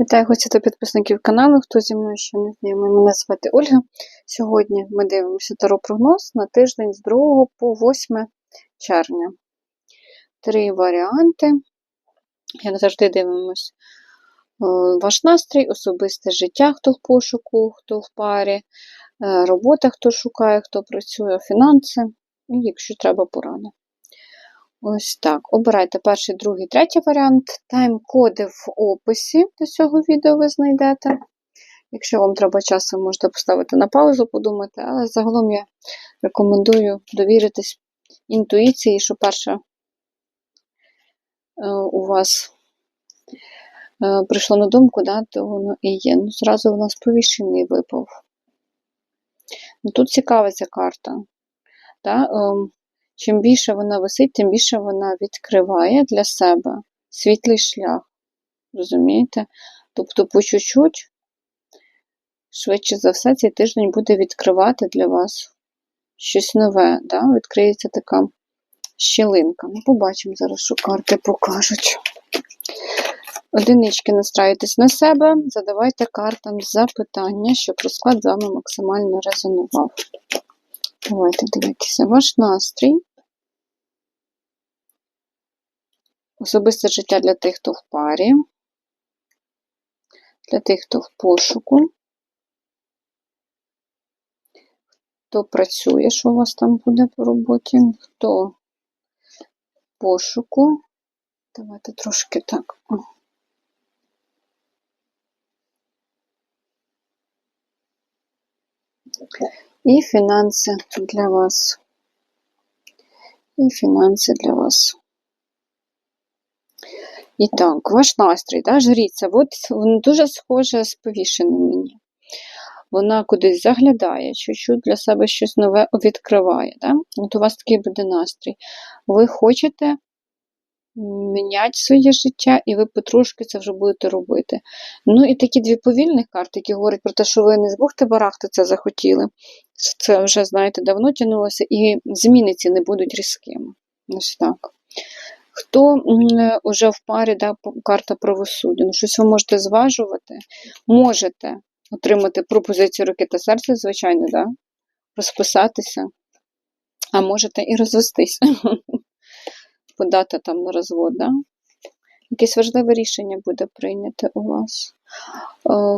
Вітаю гостя та підписників каналу. Хто зі мною ще не знайомий, мене звати Ольга. Сьогодні ми дивимося таро-прогноз на тиждень з 2 по 8 червня. Три варіанти. Як завжди дивимось е, ваш настрій, особисте життя, хто в пошуку, хто в парі, е, робота, хто шукає, хто працює, фінанси, і якщо треба поради. Ось так. Обирайте перший, другий, третій варіант. Тайм-коди в описі до цього відео ви знайдете. Якщо вам треба часу, можете поставити на паузу, подумати, але загалом я рекомендую довіритись інтуїції, що перше е, у вас е, прийшло на думку, да, то воно і є. Ну, Зразу у нас повішений випав. Ну, Тут цікава ця карта. Да? Чим більше вона висить, тим більше вона відкриває для себе світлий шлях. Розумієте? Тобто, по чуть-чуть, швидше за все, цей тиждень буде відкривати для вас щось нове. Да? Відкриється така щілинка. Ну, побачимо зараз, що карти покажуть. Одинички настраюйтесь на себе, задавайте картам запитання, щоб розклад з вами максимально резонував. Давайте дивитися ваш настрій. Особисте життя для тих, хто в парі, для тих, хто в пошуку, хто працює, що у вас там буде по роботі, хто в пошуку. Давайте трошки так. І фінанси для вас. І фінанси для вас. І так, ваш настрій, да, жріця, от він дуже схоже з повішеним мені. Вона кудись заглядає, чуть-чуть для себе щось нове відкриває. Да? От у вас такий буде настрій. Ви хочете міняти своє життя, і ви потрошки це вже будете робити. Ну і такі дві повільних карти, які говорять про те, що ви не з бухти барахти це захотіли. Це вже, знаєте, давно тянулося, і зміни ці не будуть різкими. Ось так. Хто вже в парі, да, карта правосуддя, ну, щось ви можете зважувати, можете отримати пропозицію руки та серця, звичайно, да, розписатися, а можете і розвестись, подати там на розвод. Да? Якесь важливе рішення буде прийняте у вас.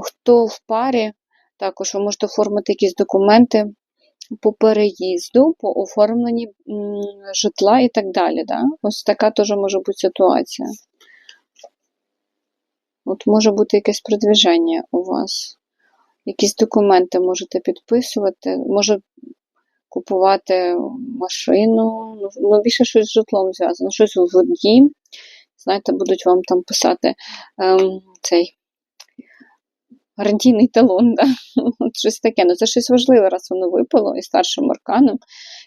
Хто в парі, також ви можете оформити якісь документи по переїзду, по оформленні житла і так далі. Да? Ось така теж може бути ситуація. От може бути якесь продвіження у вас. Якісь документи можете підписувати, може купувати машину, ну, ну більше щось з житлом зв'язано, щось в дім. Знаєте, будуть вам там писати ем, цей гарантійний талон, да? щось таке. Ну це щось важливе, раз воно випало і старшим арканом.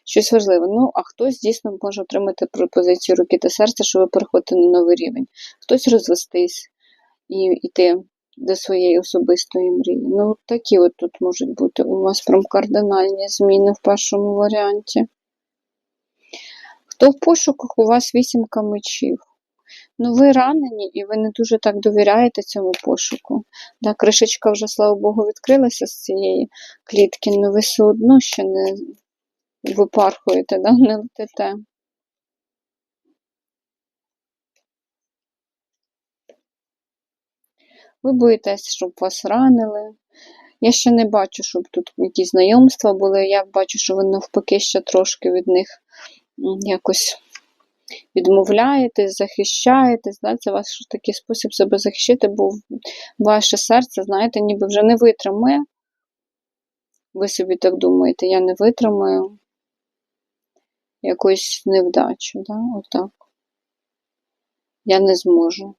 Щось важливе. Ну, а хтось дійсно може отримати пропозицію руки та серця, щоб переходити на новий рівень. Хтось розвестись і йти до своєї особистої мрії. Ну, такі от тут можуть бути у вас прям кардинальні зміни в першому варіанті. Хто в пошуках, у вас вісімка мечів. Ну, ви ранені і ви не дуже так довіряєте цьому пошуку. Да, Кришечка вже, слава Богу, відкрилася з цієї клітки, але ви все одно ще не випархуєте, да, не летите. Ви боїтесь, щоб вас ранили. Я ще не бачу, щоб тут якісь знайомства були. Я бачу, що ви навпаки ще трошки від них якось відмовляєтесь, захищаєтесь. Да? Це ваш такий спосіб себе захищити, бо ваше серце, знаєте, ніби вже не витримує. Ви собі так думаєте, я не витримаю якоїсь невдачі. Да? Отак. Я не зможу.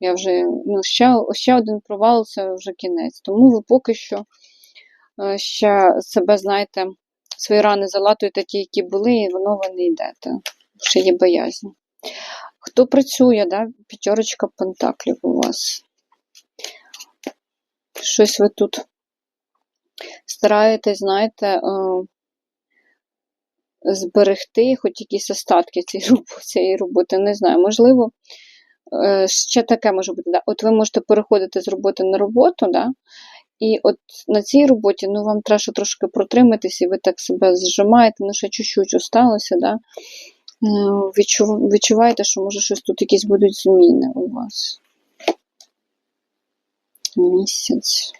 Я вже, ну, ще ще один провал це вже кінець. Тому ви поки що е, ще себе, знаєте, свої рани залатуєте ті, які були, і воно ви не йдете. Ще є боязнь. Хто працює, да? п'ятерочка пентаклів у вас. Щось ви тут стараєтесь, знаєте, е, зберегти хоч якісь остатки цієї роботи, не знаю, можливо ще таке може бути. Да? От ви можете переходити з роботи на роботу, да? і от на цій роботі ну, вам треба трошки протриматися, і ви так себе зжимаєте, ну ще чуть-чуть осталося, да? Е, відчув- відчуваєте, що може щось тут якісь будуть зміни у вас. Місяць.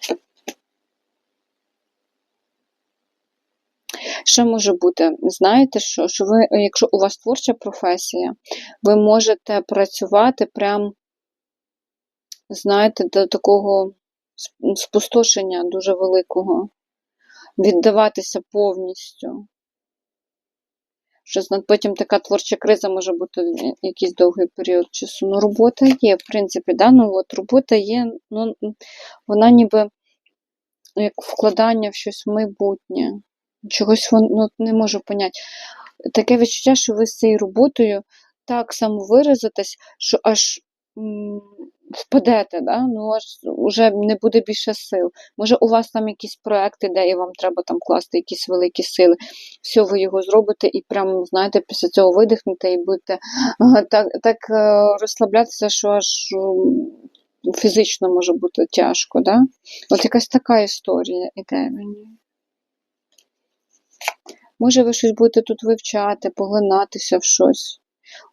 Ще може бути, знаєте, що, що ви, якщо у вас творча професія, ви можете працювати прям, знаєте, до такого спустошення дуже великого, віддаватися повністю. Що потім така творча криза може бути в якийсь довгий період часу. Ну, робота є, в принципі, да? ну, от робота є, ну, вона ніби як вкладання в щось майбутнє. Чогось воно ну, не можу поняти. Таке відчуття, що ви з цією роботою так само виразитесь, що аж впадете, да? ну аж вже не буде більше сил. Може, у вас там якісь проекти, де і вам треба там класти якісь великі сили. Все, ви його зробите і прямо, знаєте, після цього видихнете і будете так, так е, розслаблятися, що аж фізично може бути тяжко. Да? От якась така історія іде мені. Може, ви щось будете тут вивчати, поглинатися в щось.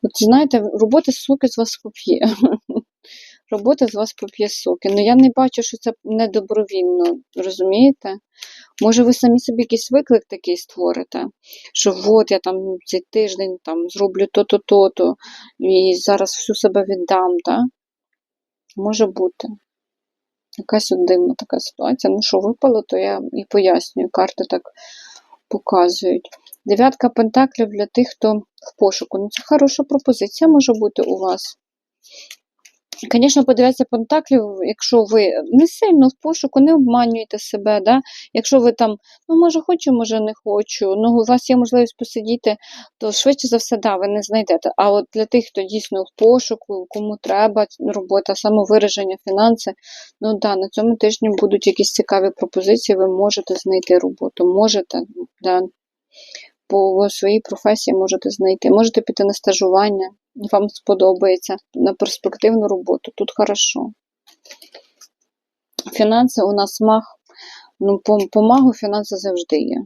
От знаєте, робота соки з вас поп'є. Робота з вас поп'є соки. Ну я не бачу, що це не добровільно, розумієте? Може, ви самі собі якийсь виклик такий створите, що от я там цей тиждень там зроблю то-то, то-то, і зараз всю себе віддам, так? Може бути. Якась от дивна така ситуація. Ну, що випало, то я і пояснюю. Карти так показують. Дев'ятка пентаклів для тих, хто в пошуку. Ну, це хороша пропозиція може бути у вас. Звісно, подивіться пентаклів, якщо ви не сильно в пошуку, не обманюєте себе. Да? Якщо ви там, ну може хочу, може не хочу, ну у вас є можливість посидіти, то швидше за все, да, ви не знайдете. А от для тих, хто дійсно в пошуку, кому треба робота, самовираження, фінанси, ну да, на цьому тижні будуть якісь цікаві пропозиції, ви можете знайти роботу. Можете, да. По своїй професії можете знайти. Можете піти на стажування, вам сподобається на перспективну роботу. Тут хорошо. Фінанси у нас маг. Ну, по, по фінанси завжди є.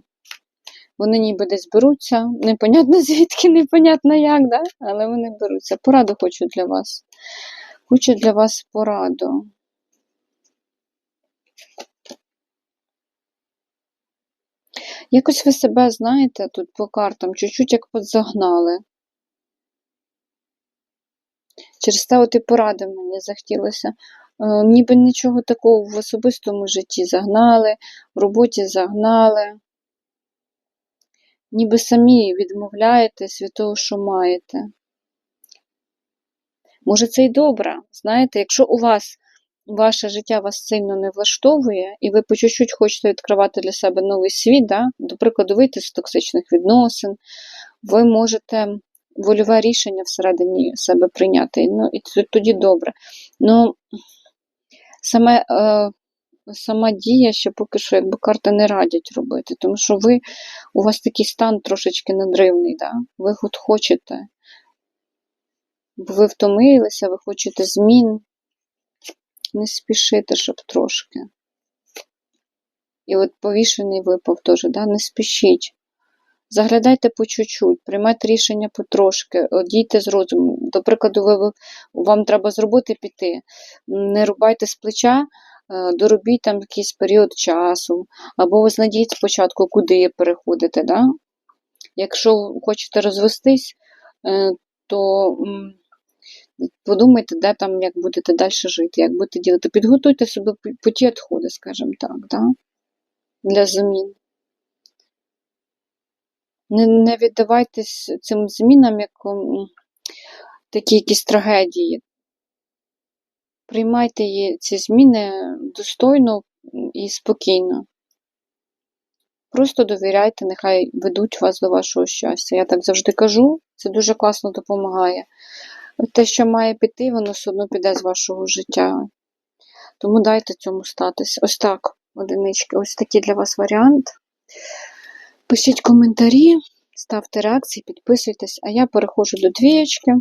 Вони ніби десь беруться, непонятно звідки, непонятно як, да? але вони беруться. Пораду хочу для вас. Хочу для вас пораду. Якось ви себе, знаєте, тут по картам чуть-чуть як подзагнали. Через те от і поради мені захотілося. Е, ніби нічого такого в особистому житті загнали, в роботі загнали. Ніби самі відмовляєтесь від того, що маєте. Може, це й добре. Знаєте, якщо у вас ваше життя вас сильно не влаштовує, і ви по чуть-чуть хочете відкривати для себе новий світ, да? до прикладу, вийти з токсичних відносин, ви можете вольове рішення всередині себе прийняти. Ну, і тоді добре. Ну, саме, е, сама дія ще поки що якби карти не радять робити, тому що ви, у вас такий стан трошечки надривний, да? ви от хочете. Бо ви втомилися, ви хочете змін. Не спішите, щоб трошки. І от повішений випав теж, да? не спішіть. Заглядайте по чуть-чуть, приймайте рішення потрошки, дійте з розуму. До прикладу, ви, вам треба з роботи піти. Не рубайте з плеча, е, доробіть там якийсь період часу, або ви знайдіть спочатку, куди переходите. Да? Якщо хочете розвестись, е, то подумайте, де там, як будете далі жити, як будете ділити. Підготуйте собі п- по ті відходи, скажімо так, да? для змін. Не, не віддавайтесь цим змінам, як такі якісь трагедії. Приймайте ці зміни достойно і спокійно. Просто довіряйте, нехай ведуть вас до вашого щастя. Я так завжди кажу, це дуже класно допомагає. Те, що має піти, воно все одно піде з вашого життя. Тому дайте цьому статись. Ось так, одинички. Ось такий для вас варіант. Пишіть коментарі, ставте реакції, підписуйтесь, а я переходжу до двієчки.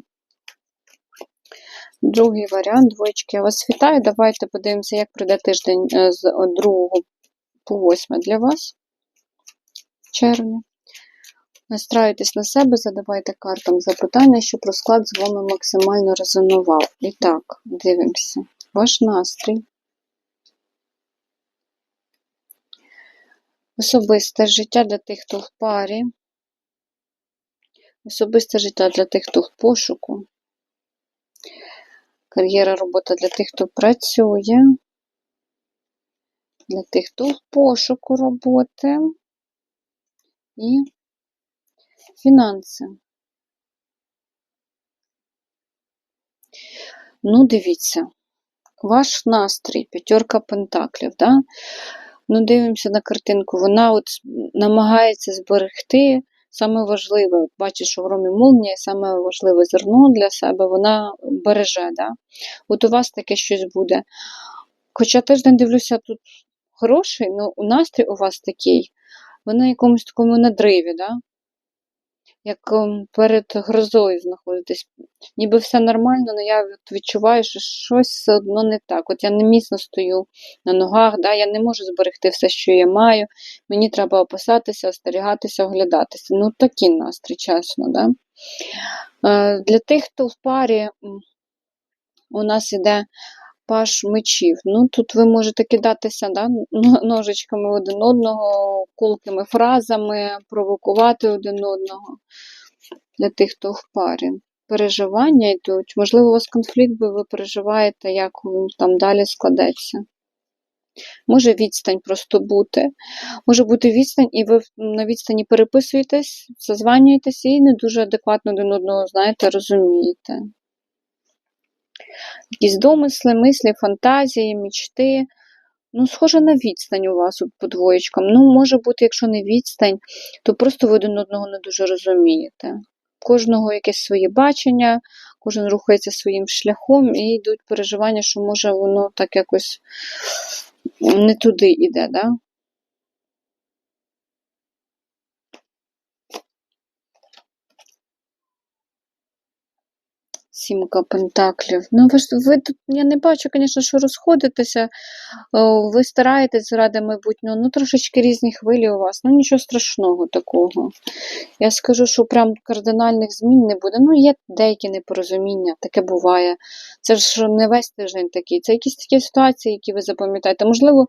Другий варіант, двоєчки, я вас вітаю. Давайте подивимося, як пройде тиждень е, з 2 по 8 для вас червня. Настраюйтесь на себе, задавайте картам запитання, щоб розклад з вами максимально резонував. І так, дивимося. Ваш настрій. Особисте життя для тих, хто в парі. Особисте життя для тих, хто в пошуку. Кар'єра робота для тих, хто працює. Для тих, хто в пошуку роботи. І фінанси. Ну, дивіться, ваш настрій, п'ятерка пентаклів, да? Ну, дивимося на картинку, вона от намагається зберегти саме важливе, бачиш, що в ромі молнія, саме важливе зерно для себе, вона береже. Да? От у вас таке щось буде. Хоча тиждень дивлюся, тут хороший, але настрій у вас такий, ви на якомусь такому надриві, да? Як ем, перед грозою знаходитесь. Ніби все нормально, але я відчуваю, що щось все одно не так. От я не міцно стою на ногах, да? я не можу зберегти все, що я маю. Мені треба опасатися, остерігатися, оглядатися. Ну, такий настрій, чесно. Да? Е, Для тих, хто в парі, у нас іде паш мечів. Ну, тут ви можете кидатися да, ножичками один одного, колкими фразами, провокувати один одного для тих, хто в парі. Переживання йдуть. Можливо, у вас конфлікт, бо ви переживаєте, як він там далі складеться. Може відстань просто бути. Може бути відстань, і ви на відстані переписуєтесь, зазванюєтесь і не дуже адекватно один одного, знаєте, розумієте якісь домисли, мислі, фантазії, мічти. Ну, схоже на відстань у вас по двоєчкам. Ну, може бути, якщо не відстань, то просто ви один одного не дуже розумієте. Кожного якесь своє бачення, кожен рухається своїм шляхом і йдуть переживання, що може воно так якось не туди йде, да? Сімка пентаклів. Ну, ви ж ви тут, я не бачу, звісно, що розходитеся. Ви стараєтесь заради майбутнього, ну трошечки різні хвилі у вас. Ну, нічого страшного такого. Я скажу, що прям кардинальних змін не буде. Ну, є деякі непорозуміння, таке буває. Це ж не весь тиждень такий. Це якісь такі ситуації, які ви запам'ятаєте. Можливо,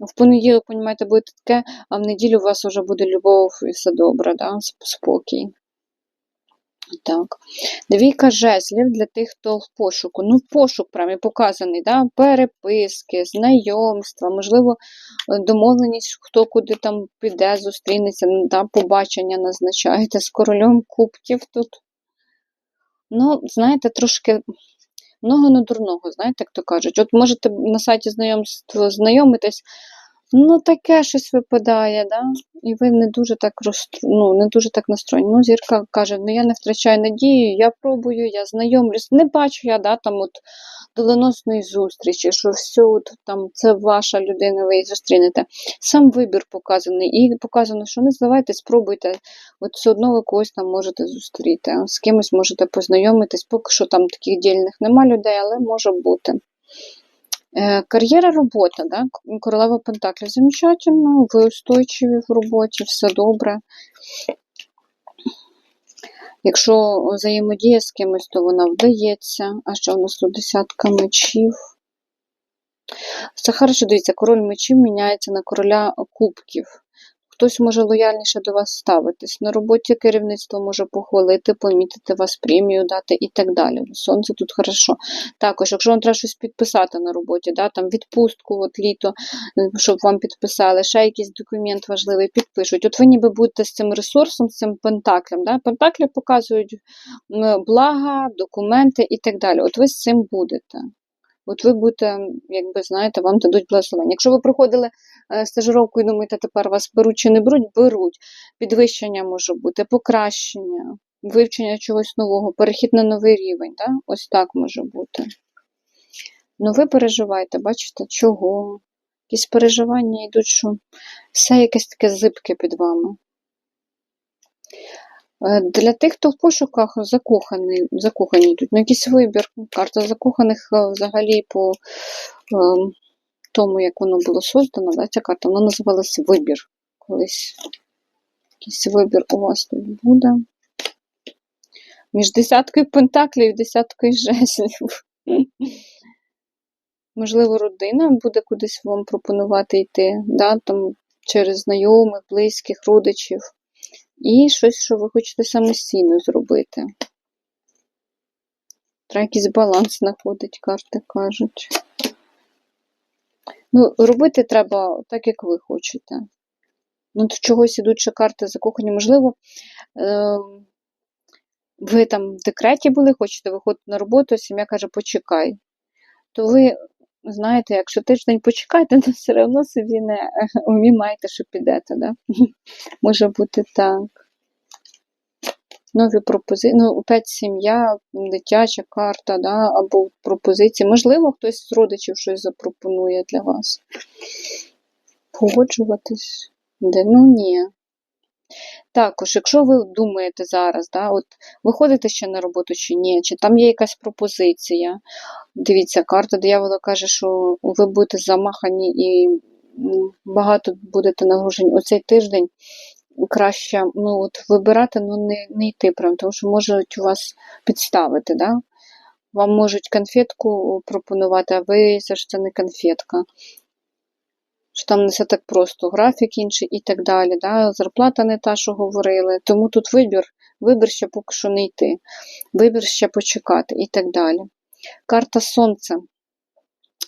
в понеділок, понімаєте, буде таке, а в неділю у вас вже буде любов і все добре, да? спокій. Так. Двійка жезлів для тих, хто в пошуку. Ну, пошук прям і показаний, да? переписки, знайомства, можливо, домовленість, хто куди там піде, зустрінеться, ну, да? побачення назначаєте з королем кубків тут. Ну, знаєте, трошки много на дурного, знаєте, як то кажуть. От можете на сайті знайомств знайомитись, ну таке щось випадає, да? і ви не дуже так розстро... ну, не дуже так настроєні. Ну, зірка каже, ну я не втрачаю надію, я пробую, я знайомлюсь. Не бачу я да, там от доленосної зустрічі, що все от, там це ваша людина, ви її зустрінете. Сам вибір показаний, і показано, що не здавайтесь, спробуйте. От все одно ви когось там можете зустріти, з кимось можете познайомитись, поки що там таких дільних нема людей, але може бути. Е, Кар'єра робота, да? к- королева Пентаклів. Замечательно, ви устойчиві в роботі, все добре. Якщо взаємодія з кимось, то вона вдається. А що у нас тут десятка мечів? Це хорошо, дивіться, король мечів міняється на короля кубків. Хтось може лояльніше до вас ставитись. На роботі керівництво може похвалити, помітити вас премію дати і так далі. Сонце тут хорошо. Також, якщо вам треба щось підписати на роботі, да, там відпустку, от літо, е, щоб вам підписали, ще якийсь документ важливий підпишуть. От ви ніби будете з цим ресурсом, з цим пентаклем. Да? Пентаклі показують блага, документи і так далі. От ви з цим будете. От ви будете, якби знаєте, вам дадуть благословення. Якщо ви проходили е, стажировку і думаєте, тепер вас беруть чи не беруть, беруть. Підвищення може бути, покращення, вивчення чогось нового, перехід на новий рівень. Да? Ось так може бути. Ну, ви переживаєте, бачите, чого? Якісь переживання йдуть, що все якесь таке зибке під вами. Е, Для тих, хто в пошуках закоханий, закохані йдуть, ну якийсь вибір. Карта закоханих е, взагалі по е, тому, як воно було создано, да, ця карта, вона називалась вибір. Колись якийсь вибір у вас тут буде. Між десяткою пентаклів і десяткою жезлів. Можливо, родина буде кудись вам пропонувати йти, да, там, через знайомих, близьких, родичів. І щось, що ви хочете самостійно зробити. Треба якийсь баланс знаходить, карти кажуть. Ну, робити треба так, як ви хочете. Ну, то чогось ще карти закохані. Можливо, е ви там в декреті були, хочете виходити на роботу, сім'я каже, почекай. То ви, знаєте, якщо тиждень почекаєте, то все одно собі не умімаєте, що підете. Да? Може бути так. Нові пропозиції, ну, опять сім'я, дитяча карта, да, або пропозиції. Можливо, хтось з родичів щось запропонує для вас. Погоджуватись? Де? Ну ні. Також, якщо ви думаєте зараз, да, от ви ходите ще на роботу чи ні, чи там є якась пропозиція. Дивіться, карта диявола каже, що ви будете замахані і багато будете нагружені. Оцей тиждень краще ну, от, вибирати, ну не, не йти прям, тому що можуть вас підставити. Да? Вам можуть конфетку пропонувати, а ви це ж це не конфетка. Що там не все так просто, графік інший і так далі. Да? Зарплата не та, що говорили. Тому тут вибір, вибір ще поки що не йти, вибір ще почекати і так далі. Карта Сонце.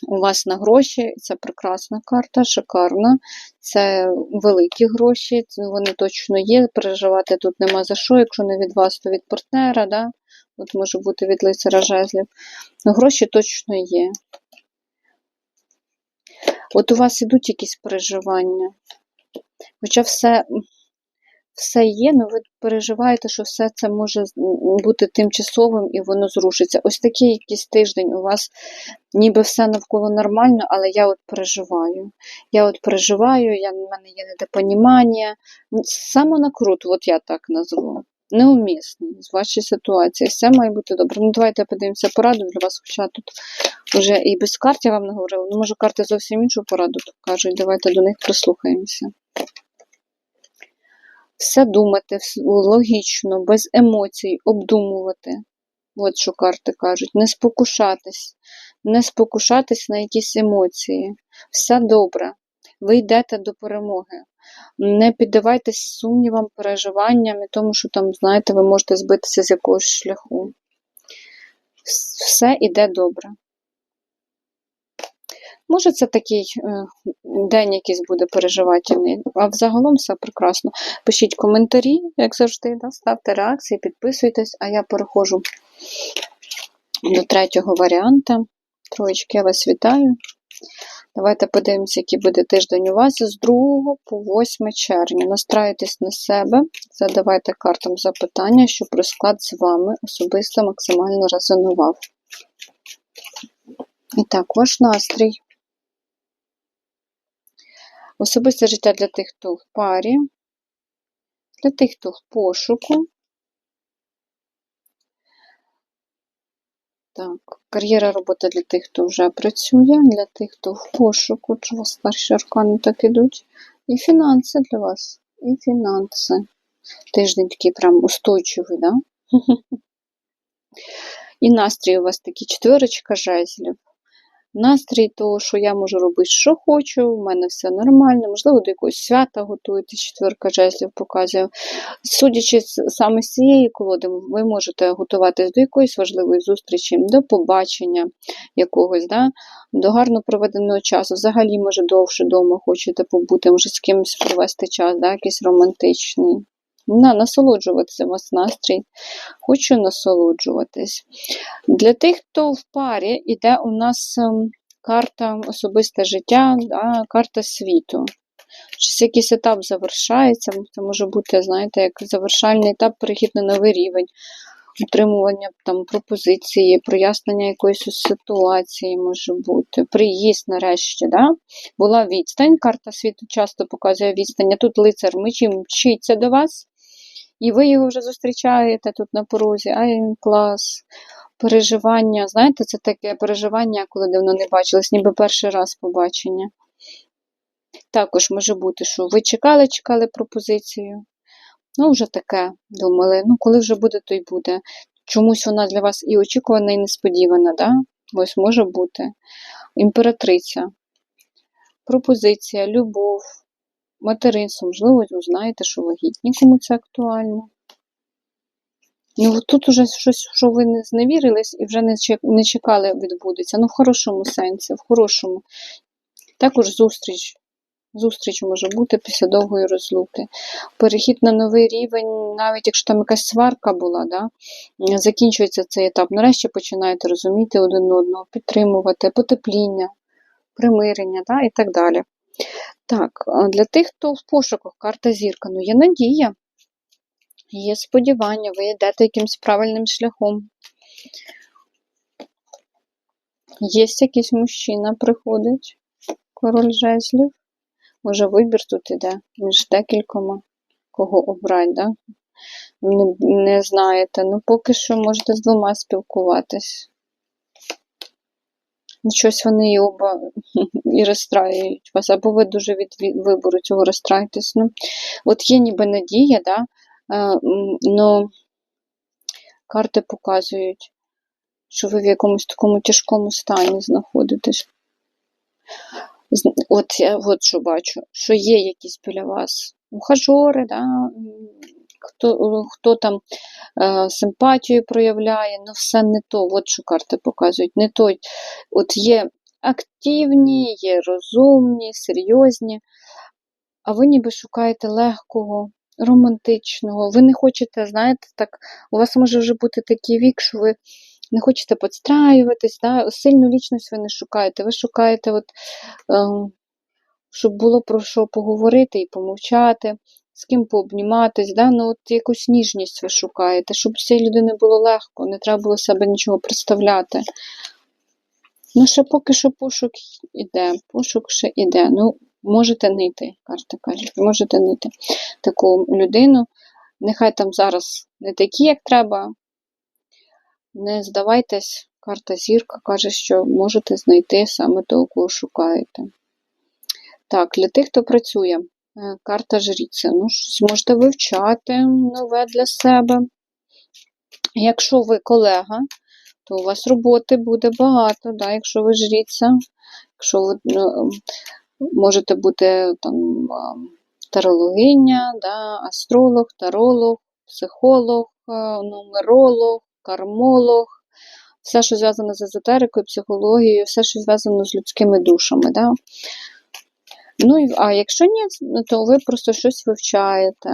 У вас на гроші, це прекрасна карта, шикарна. Це великі гроші, вони точно є. Переживати тут нема за що, якщо не від вас, то від партнера. Да? От може бути від лицара жезлів. Гроші точно є. От у вас ідуть якісь переживання. Хоча все все є, але ви переживаєте, що все це може бути тимчасовим і воно зрушиться. Ось такий якийсь тиждень у вас ніби все навколо нормально, але я от переживаю. Я от переживаю, я, в мене є недопонімання. Самонакрут, от я так назву. Неумісний з вашої ситуації. Все має бути добре. Ну, давайте подивимося пораду для вас, хоча тут вже і без карт я вам не говорила. Ну, може, карти зовсім іншу пораду кажуть. Давайте до них прислухаємося. Все думати логічно, без емоцій, обдумувати. От що карти кажуть. Не спокушатись, не спокушатись на якісь емоції. Все добре. Ви йдете до перемоги. Не піддавайтесь сумнівам, переживанням і тому, що там, знаєте, ви можете збитися з якогось шляху. Все йде добре. Може, це такий е, день якийсь буде переживательний, а взагалом все прекрасно. Пишіть коментарі, як завжди, да? ставте реакції, підписуйтесь, а я переходжу до третього варіанта. Троєчки, я вас вітаю. Давайте подивимося, який буде тиждень у вас з 2 по 8 червня. Настраюйтесь на себе, задавайте картам запитання, щоб розклад з вами особисто максимально резонував. І так, ваш настрій. Особисте життя для тих, хто в парі, для тих, хто в пошуку. Так, кар'єра робота для тих, хто вже працює, для тих, хто в пошуку, чи у вас старші аркани так ідуть. І фінанси для вас. І фінанси. Тиждень такий прям устойчивий, да? І настрій у вас такий четверочка жезлів. Настрій того, що я можу робити, що хочу, в мене все нормально, можливо, до якогось свята готуєтесь, четверка жезлів показує. Судячи саме з цієї колоди, ви можете готуватись до якоїсь важливої зустрічі, до побачення якогось, да? до гарно проведеного часу. Взагалі, може, довше вдома хочете побути, може з кимось провести час, да? якийсь романтичний. На, насолоджуватися у вас настрій. Хочу насолоджуватись. Для тих, хто в парі, іде у нас ем, карта особисте життя, да, карта світу. Щось якийсь етап завершається, це може бути, знаєте, як завершальний етап, перехід на новий рівень, отримування там, пропозиції, прояснення якоїсь ситуації може бути, приїзд нарешті. Да? Була відстань, карта світу часто показує відстань, а тут лицар мечі мчиться до вас. І ви його вже зустрічаєте тут на порозі. Ай, клас. Переживання. Знаєте, це таке переживання, коли давно не бачились, ніби перший раз побачення. Також може бути, що ви чекали, чекали пропозицію. Ну, вже таке думали. Ну, коли вже буде, то й буде. Чомусь вона для вас і очікувана, і несподівана, да? Ось може бути. Імператриця, пропозиція, любов, материнство. Можливо, знаєте, що вагітні, кому це актуально. Ну, тут уже щось, що ви не зневірились і вже не чекали, відбудеться. Ну, в хорошому сенсі, в хорошому. Також зустріч. Зустріч може бути після довгої розлуки. Перехід на новий рівень, навіть якщо там якась сварка була, да, закінчується цей етап. Нарешті починаєте розуміти один одного, підтримувати, потепління, примирення да, і так далі. Так, для тих, хто в пошуках карта зірка, ну є надія, є сподівання, ви йдете якимсь правильним шляхом. Є якийсь мужчина приходить, король жезлів. Може, вибір тут іде між декількома, кого обрати, да? Не, не знаєте. Ну, поки що можете з двома спілкуватись. Щось вони оба і розстраюють вас, або ви дуже від вибору цього розстраєтесь. Ну, от є ніби надія, да? але карти показують, що ви в якомусь такому тяжкому стані знаходитесь. От я от що бачу, що є якісь біля вас ухажори, да? Хто, хто там е, симпатію проявляє, ну все не то, от що карти показують, не то. От є активні, є розумні, серйозні, а ви ніби шукаєте легкого, романтичного. Ви не хочете, знаєте, так, у вас може вже бути такий вік, що ви не хочете підстраюватись, да? сильну лічність ви не шукаєте. Ви шукаєте, от, е, щоб було про що поговорити і помовчати, з ким пообніматись, да? ну, от якусь ніжність ви шукаєте, щоб з цієї людини було легко, не треба було себе нічого представляти. Ну, ще поки що пошук іде, пошук ще іде. Ну, можете не йти, карти кажуть, можете не йти таку людину. Нехай там зараз не такі, як треба. Не здавайтесь, карта зірка каже, що можете знайти саме того, кого шукаєте. Так, для тих, хто працює, карта жріця. Ну, щось можете вивчати нове для себе. Якщо ви колега, то у вас роботи буде багато, да, якщо ви жріця, якщо ви ну, можете бути там тарологиня, да, астролог, таролог, психолог, нумеролог, кармолог, все, що зв'язано з езотерикою, психологією, все, що зв'язано з людськими душами. Да. Ну, а якщо ні, то ви просто щось вивчаєте,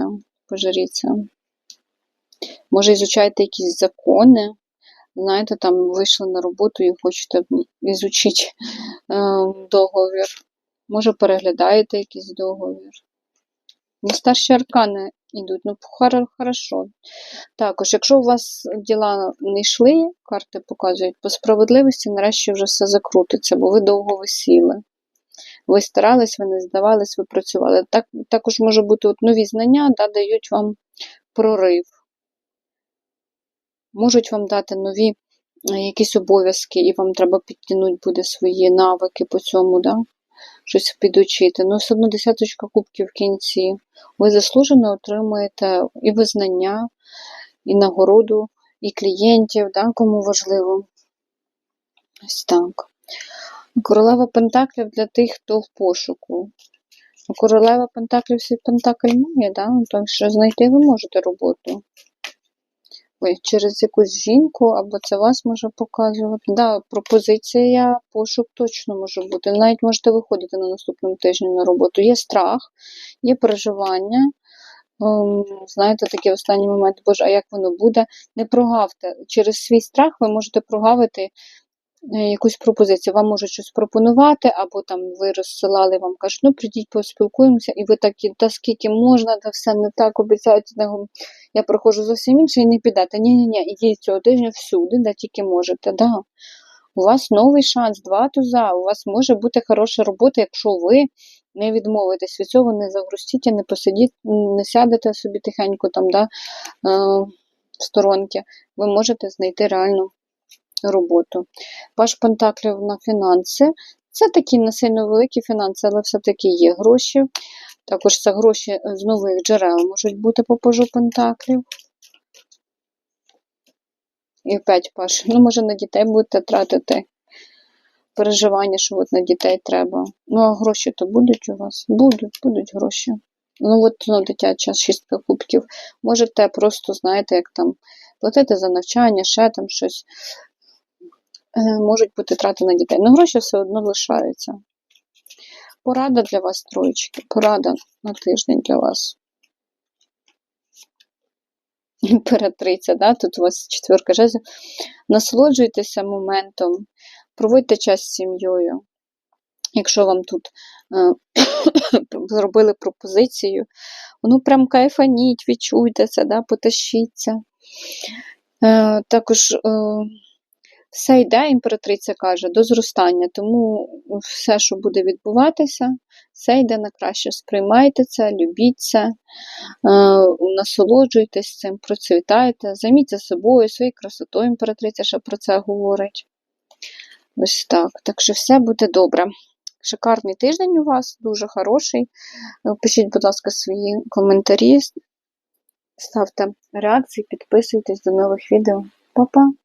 пожаріться. Може, ізучаєте якісь закони, знаєте, там вийшли на роботу і хочете ізучити е, договір. Може, переглядаєте якийсь договір. Ну, старші аркани йдуть, ну, хорошо. Також, якщо у вас діла не йшли, карти показують, по справедливості нарешті вже все закрутиться, бо ви довго висіли. Ви старались, ви не здавались, ви працювали. Так, також може бути от нові знання, да, дають вам прорив. Можуть вам дати нові е, якісь обов'язки, і вам треба підтягнути буде свої навики по цьому, да? щось підучити. Ну, все одно десяточка кубків в кінці. Ви заслужено отримуєте і визнання, і нагороду, і клієнтів, да? кому важливо. Ось так. Королева Пентаклів для тих, хто в пошуку. Королева Пентаклів свій Пентакль має, да? так що знайти ви можете роботу. Ой, через якусь жінку, або це вас може показувати. Да, пропозиція, пошук точно може бути. Навіть можете виходити на наступному тижні на роботу. Є страх, є переживання. Ем, Знаєте, такий останній момент, боже, а як воно буде? Не прогавте. Через свій страх ви можете прогавити якусь пропозицію. Вам можуть щось пропонувати, або там ви розсилали, вам кажуть, ну прийдіть, поспілкуємося, і ви такі, та скільки можна, та все не так обіцяють. Я проходжу зовсім інше і не підете. Ні-ні-ні, ідіть цього тижня всюди, де тільки можете. Да. У вас новий шанс, два туза. У вас може бути хороша робота, якщо ви не відмовитесь від цього, не загрустіть, не посидіть, не сядете собі тихенько там, да, е, в сторонки. Ви можете знайти реальну роботу. Ваш пентаклів на фінанси. Це такі не сильно великі фінанси, але все-таки є гроші. Також це гроші з нових джерел можуть бути по пажу пентаклів. І опять паш. Ну, може, на дітей будете тратити переживання, що от на дітей треба. Ну, а гроші то будуть у вас? Будуть, будуть гроші. Ну, от ну, дитяча шістка кубків. Можете просто, знаєте, як там платити за навчання, ще там щось. Е, Можуть бути трати на дітей. Ну, гроші все одно лишаються. Порада для вас, троєчки. Порада на тиждень для вас. Імператриця, да? тут у вас четверка жезлів. Насолоджуйтеся моментом, проводьте час з сім'єю. Якщо вам тут е, зробили пропозицію, ну прям кайфаніть, відчуйте це, да? потащіться. Е, також е, все йде, імператриця каже, до зростання. Тому все, що буде відбуватися, все йде на краще. Сприймайте це, любіть це, е, насолоджуйтесь цим, процвітайте, займіться собою, своєю красотою, імператриця ще про це говорить. Ось так. Так що все буде добре. Шикарний тиждень у вас, дуже хороший. Е, Пишіть, будь ласка, свої коментарі, ставте реакції, підписуйтесь до нових відео. Па-па!